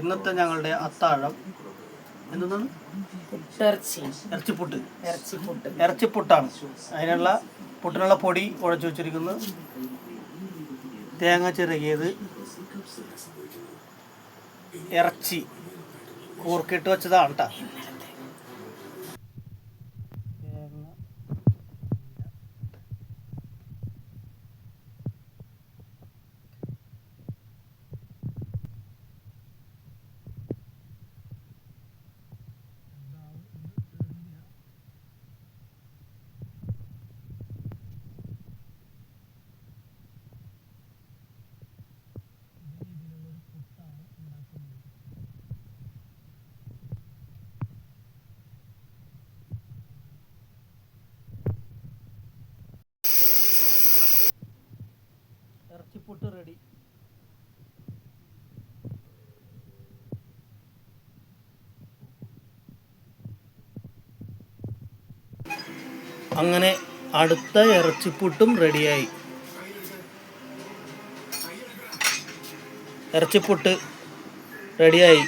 ഇന്നത്തെ ഞങ്ങളുടെ അത്താഴം എന്താണ് ഇറച്ചിപ്പുട്ട്. ഇറച്ചി പുട്ട് ഇറച്ചിപ്പുട്ടാണ്. അതിനുള്ള പുട്ടിനുള്ള പൊടി ഉഴച്ചു വെച്ചിരിക്കുന്നു. തേങ്ങ ചിറകിയത് ഇറച്ചി. കൂർക്കിട്ട് വെച്ചതാണ് കേട്ടോ തേങ്ങ ഇറച്ചിപ്പുട്ട് റെഡി അങ്ങനെ അടുത്ത ഇറച്ചിപ്പുട്ടും റെഡിയായി ഇറച്ചിപ്പുട്ട് റെഡിയായി